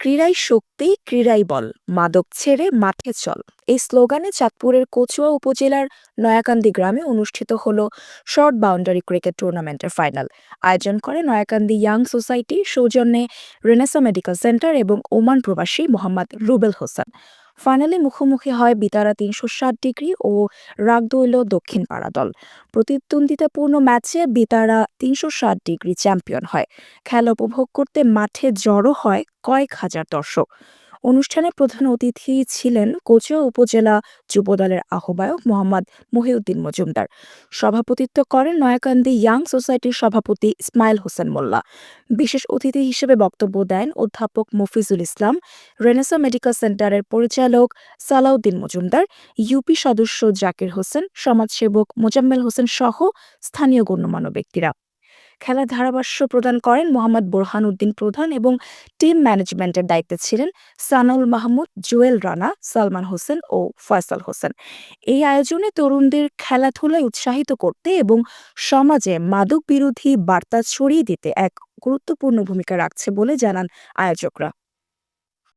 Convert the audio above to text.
ক্রীড়াই শক্তি ক্রীড়াই বল। মাদক ছেড়ে মাঠে চল। এই স্লোগানে চাঁদপুরের কচুয়া উপজেলার নয়াকান্দি গ্রামে অনুষ্ঠিত হল শর্ট বাউন্ডারি ক্রিকেট টুর্নামেন্টের ফাইনাল। আয়োজন করে নয়াকান্দি ইয়াং সোসাইটি, সৌজন্যে রেনেসা মেডিকেল সেন্টার এবং ওমান প্রবাসী মোহাম্মদ রুবেল হোসেন। ফাইনালে মুখোমুখি হয় বিতারা তিনশো ষাট ডিগ্রি ও রাগদৈল দক্ষিণ পাড়া দল। প্রতিদ্বন্দ্বিতাপূর্ণ ম্যাচে বিতারা তিনশো ষাট ডিগ্রি চ্যাম্পিয়ন হয়। খেলা উপভোগ করতে মাঠে জড়ো হয় কয়েক হাজার দর্শক। অনুষ্ঠানে প্রধান অতিথি ছিলেন কোচুয়া উপজেলা যুবদলের আহ্বায়ক মোহাম্মদ মহিউদ্দিন মজুমদার। সভাপতিত্ব করেন নয়াকান্দি ইয়াং সোসাইটির সভাপতি ইসমাইল হোসেন মোল্লা। বিশেষ অতিথি হিসেবে বক্তব্য দেন অধ্যাপক মফিজুল ইসলাম, রেনেসা মেডিকেল সেন্টারের পরিচালক সালাউদ্দিন মজুমদার, ইউপি সদস্য জাকির হোসেন, সমাজসেবক মোজাম্মেল হোসেন সহ স্থানীয় গণ্যমান্য ব্যক্তিরা। খেলার ধারাভাষ্য প্রদান করেন মোহাম্মদ বোরহান উদ্দিন প্রধান এবং টিম ম্যানেজমেন্টের দায়িত্বে ছিলেন সানাউল মাহমুদ, জুয়েল রানা, সালমান হোসেন ও ফয়সাল হোসেন। এই আয়োজনে তরুণদের খেলাধুলায় উৎসাহিত করতে এবং সমাজে মাদক বিরোধী বার্তা ছড়িয়ে দিতে এক গুরুত্বপূর্ণ ভূমিকা রাখছে বলে জানান আয়োজকরা।